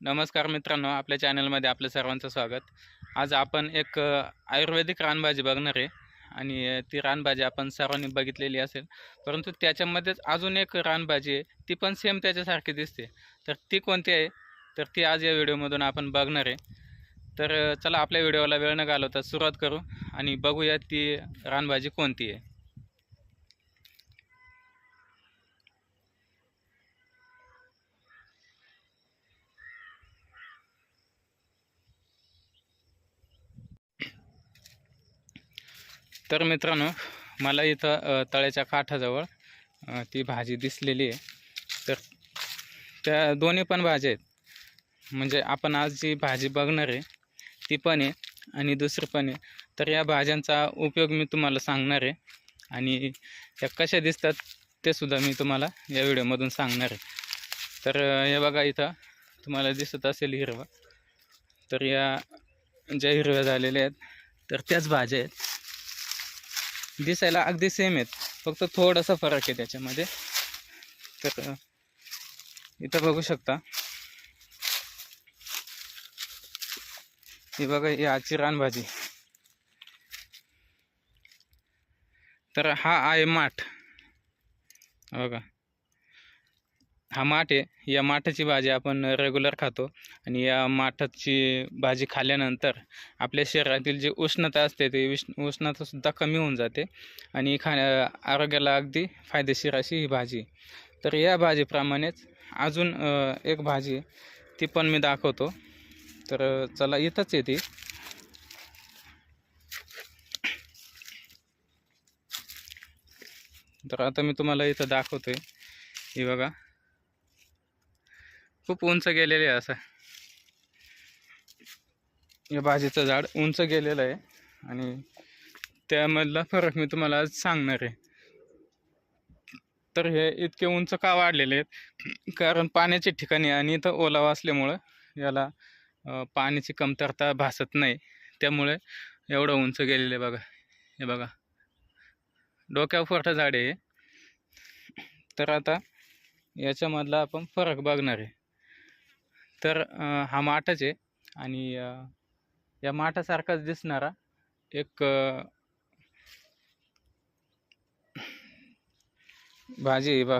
नमस्कार मित्रांनो आपल्या चॅनलमध्ये आपलं सर्वांचं स्वागत. आज आपण एक आयुर्वेदिक रानभाजी बघणार आहे आणि ती रानभाजी आपण सर्वांनी बघितलेली असेल. परंतु त्याच्यामध्येच अजून एक रानभाजी आहे ती पण सेम त्याच्यासारखी दिसते. तर ती कोणती आहे? तर ती आज या व्हिडिओमधून आपण बघणार आहे. तर चला आपल्या व्हिडिओला वेळ न घालवता सुरुवात करू आणि बघूया ती रानभाजी कोणती आहे. तर मित्रांनो मला इथं तळ्याच्या काठाजवळ ती भाजी दिसलेली आहे. तर त्या दोन्ही पण भाज्या आहेत. म्हणजे आपण आज जी भाजी बघणार आहे ती पण आहे आणि दुसरी पण आहे. तर या भाज्यांचा उपयोग मी तुम्हाला सांगणार आहे आणि त्या कशा दिसतात ते सुद्धा मी तुम्हाला या व्हिडिओमधून सांगणार आहे. तर हे बघा इथं तुम्हाला दिसत असेल हिरवा. तर या ज्या हिरव्या झालेल्या आहेत तर त्याच भाज्या आहेत. दिसायला अगदी सेम आहेत. फक्त थोडासा फरक आहे त्याच्यामध्ये. तर इथं बघू शकता. ही बघा ही आजची रानभाजी. तर हा आहे माठ. बघा. हा माठ आहे. या माठाची भाजी आपण रेग्युलर खातो आणि या माठाची भाजी खाल्ल्यानंतर आपल्या शरीरातील जी उष्णता असते ती उष्ण उष्णतासुद्धा कमी होऊन जाते आणि खा आरोग्याला अगदी फायदेशीर अशी ही भाजी तर या भाजीप्रमाणेच अजून एक भाजी ती पण मी दाखवतो. तर चला इथंच आहे ती. तर आता मी तुम्हाला इथं दाखवतो आहे ही बघा. खूप उंच गेलेले आहे असं. या भाजीचं झाड उंच गेलेलं आहे आणि त्यामधला फरक मी तुम्हाला आज सांगणार आहे. तर हे इतके उंच का वाढलेले आहेत? कारण पाण्याच्या ठिकाणी आणि इथं ओलावा असल्यामुळं याला पाण्याची कमतरता भासत नाही. त्यामुळे एवढं उंच गेलेलं आहे बघा. हे बघा. डोक्यावर फोटं झाड आहे तर आता याच्यामधला आपण फरक बघणार आहे. तर हा माठच आहे आणि या माठासारखाच दिसणारा एक भाजी आहे बा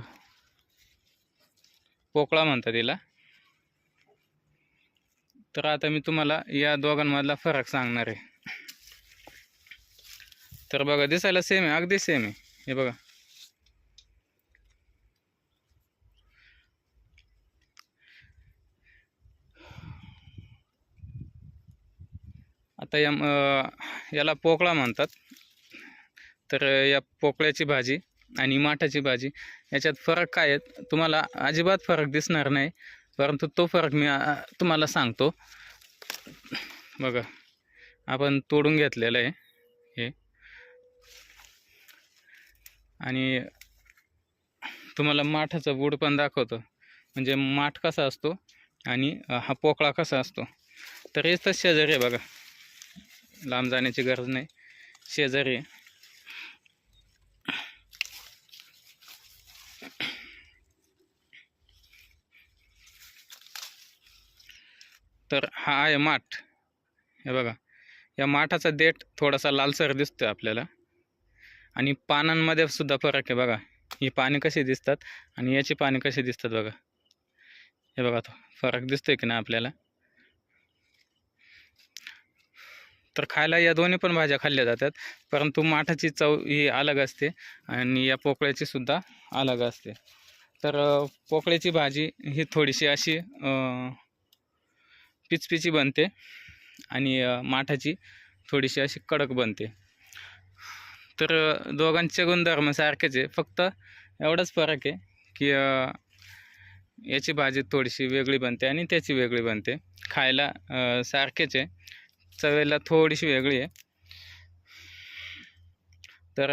पोकळा म्हणतात तिला तर आता मी तुम्हाला या दोघांमधला फरक सांगणार आहे. तर बघा दिसायला सेम आहे अगदी सेम आहे. हे बघा. आता या याला पोकळा म्हणतात. तर या पोकळ्याची भाजी आणि माठाची भाजी याच्यात फरक काय आहेत? तुम्हाला अजिबात फरक दिसणार नाही परंतु तो फरक मी तुम्हाला सांगतो. बघा आपण तोडून घेतलेलं आहे हे. आणि तुम्हाला माठाचा बूड पण दाखवतो. म्हणजे माठ कसा असतो आणि हा पोकळा कसा असतो. तर हेच तर शेजारी आहे बघा. लांब जाण्याची गरज नाही. शेजारी तर हा आहे माठ. हे बघा. या माठाचा देठ थोडासा लालसर दिसतोय आपल्याला. आणि पानांमध्ये सुद्धा फरक आहे बघा. ही पाने कशी दिसतात आणि याची पाने कशी दिसतात बघा. हे बघा तो फरक दिसतोय की ना आपल्याला? तर खायला या दोन्ही पण भाज्या खाल्ल्या जातात. परंतु माठाची चव ही अलग असते आणि या पोकळ्याची सुद्धा अलग असते. तर पोकळ्याची भाजी ही थोडीशी अशी पिचपिची बनते आणि माठाची थोडीशी अशी कडक बनते. तर दोघांचे गुणधर्म सारखेच आहे. फक्त एवढाच फरक आहे की याची भाजी थोडीशी वेगळी बनते आणि त्याची वेगळी बनते. खायला सारखेच आहे. चवेला थोडीशी वेगळी आहे. तर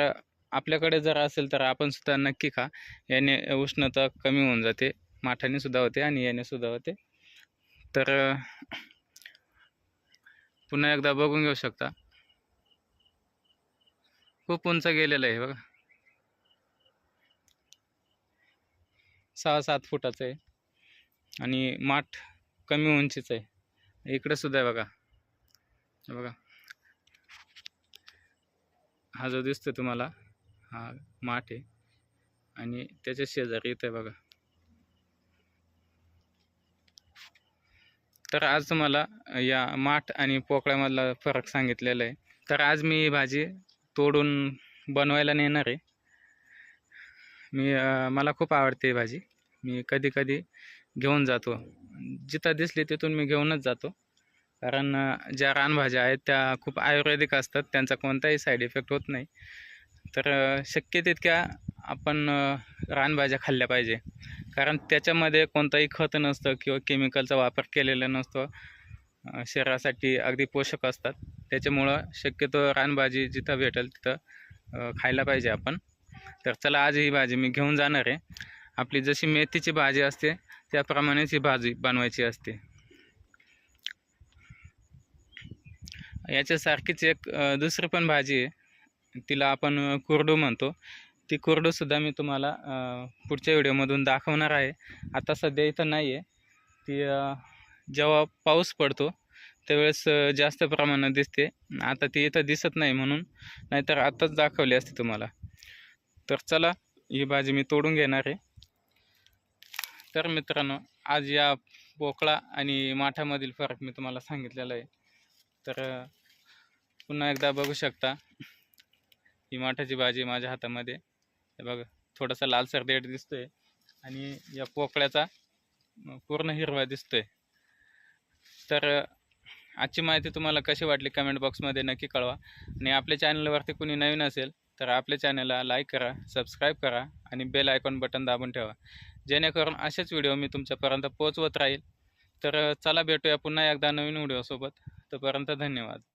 आपल्याकडे जर असेल तर आपण सुद्धा नक्की खा. याने उष्णता कमी होऊन जाते माठाने सुद्धा होते आणि याने सुद्धा होते. तर पुन्हा एकदा बघून घेऊ शकता. खूप उंच गेलेलं आहे बघा. सहा सात फुटाचं आहे. आणि माठ कमी उंचीचं आहे. इकडे सुद्धा आहे बघा. बघा. हा जो दिसतो तुम्हाला हा माठ आहे. आणि त्याच्या शेजारी इथं आहे बघा. तर आज तुम्हाला या माठ आणि पोकळ्यामधला फरक सांगितलेला आहे. तर आज मी भाजी तोडून बनवायला नेणार आहे. मी मला खूप आवडते ही भाजी. मी कधी कधी घेऊन जातो. जिथं दिसली तिथून मी घेऊनच जातो. कारण ज्या रानभाज्या आहेत त्या खूप आयुर्वेदिक असतात त्यांचा कोणताही साईड इफेक्ट होत नाही. तर शक्य तितक्या आपण रानभाज्या खाल्ल्या पाहिजे. कारण त्याच्यामध्ये कोणताही खत नसतं किंवा केमिकलचा वापर केलेला नसतो. शरीरासाठी अगदी पोषक असतात. त्याच्यामुळं शक्यतो रानभाजी जिथं भेटेल तिथं खायला पाहिजे आपण. तर चला आज ही भाजी मी घेऊन जाणार आहे. आपली जशी मेथीची भाजी असते त्याप्रमाणेच ही भाजी बनवायची असते. याच्यासारखीच एक दुसरी पण भाजी आहे. तिला आपण कुरडू म्हणतो. ती कुरडूसुद्धा मी तुम्हाला पुढच्या व्हिडिओमधून दाखवणार आहे. आता सध्या इथं नाही आहे. ती जेव्हा पाऊस पडतो त्यावेळेस जास्त प्रमाणात दिसते. आता ती इथं दिसत नाही म्हणून नाहीतर आत्ताच दाखवली असते तुम्हाला. तर चला ही भाजी मी तोडून घेणार आहे. तर मित्रांनो आज या पोकळा आणि माठामधील फरक मी तुम्हाला सांगितलेला आहे. तर पुन्हा एकदा बघू शकता. ही माठाची भाजी माझ्या हातामध्ये. हे बघा थोडासा लालसर देठ दिसतोय आणि या पोकळ्याचा पूर्ण हिरवा दिसतोय. तर आजची माहिती तुम्हाला कशी वाटली कमेंट बॉक्समध्ये नक्की कळवा. आणि आपल्या चॅनलवरती कुणी नवीन असेल तर आपल्या चॅनलला लाईक करा सबस्क्राईब करा आणि बेल आयकॉन बटन दाबून ठेवा. जेणेकरून असेच व्हिडिओ मी तुमच्यापर्यंत पोहोचवत राहील. तर चला भेटूया पुन्हा एकदा नवीन व्हिडिओसोबत तोपर्यंत धन्यवाद.